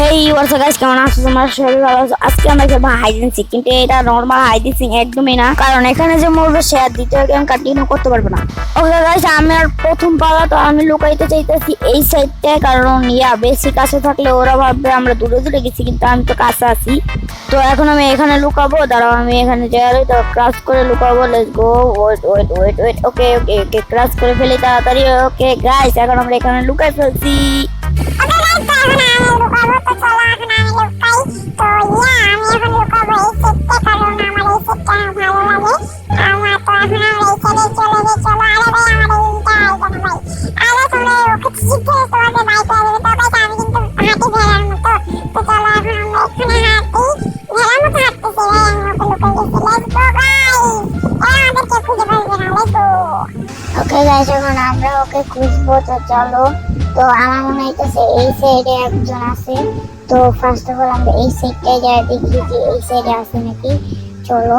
হেই WhatsApp guys কেমন আছো তোমার? সবাই ভালো আছো? আজকে আমরা খেলব হাইডেন সিক কিন্তু এটা নর্মাল হাইডেন সিক একদমই না। কারণ এখানে যে মরবে সে আর দ্বিতীয় গেম কন্টিনিউ করতে পারবে না। ওকে গাইস আমি আর প্রথম পালা, তো আমি লুকাইতে চাইতেছি এই সাইডটায় কারণ, ইয়া বেশি কাছে থাকলে ওরা ভাববে আমরা দূরে দূরে গেছি, কিন্তু আমি তো কাছে আছি। তো এখন আমি এখানে লুকাবো। দাঁড়াও, আমি এখানে যাই তো ক্রাস করে লুকাবো। Let's go wait wait wait wait okay okay okay ক্রাস করে ফেলি তাড়াতাড়ি। ওকে গাইস এখন আমরা এখানে লুকাই ফেলছি। ওকে গাইস এখন আমরা ওকে খুঁজবো, তো চলো। তো আমার মনে হইতেছে এই সাইডে একজন আছে। তো ফার্স্ট অফ অল আমরা এই সাইডটায় যাই, দেখি যে এই সাইডে আছে নাকি। চলো।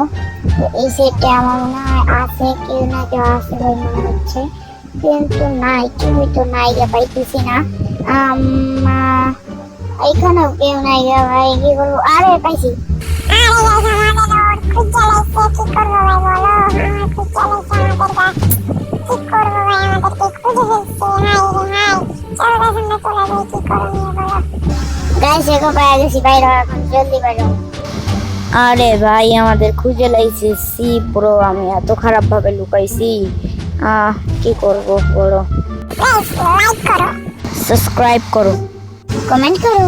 তো এই সাইডটা আমার মনে হয় আছে, কেউ না কেউ আছে বলে মনে হচ্ছে। কিন্তু নাই, কেউই তো নাই গা, পাইতেছি না। এখানেও কেউ নাই গা ভাই, কি করব আরে, পাইছি। আরে গাইস গেছি বাইরে এখন জলদি বাইরে আরে ভাই আমাদের খুঁজে লাইছে সি প্রো আমি এত খারাপ ভাবে লুকাইছি। আহ কি করব বলো? লাইক করো। সাবস্ক্রাইব করো। কমেন্ট করো।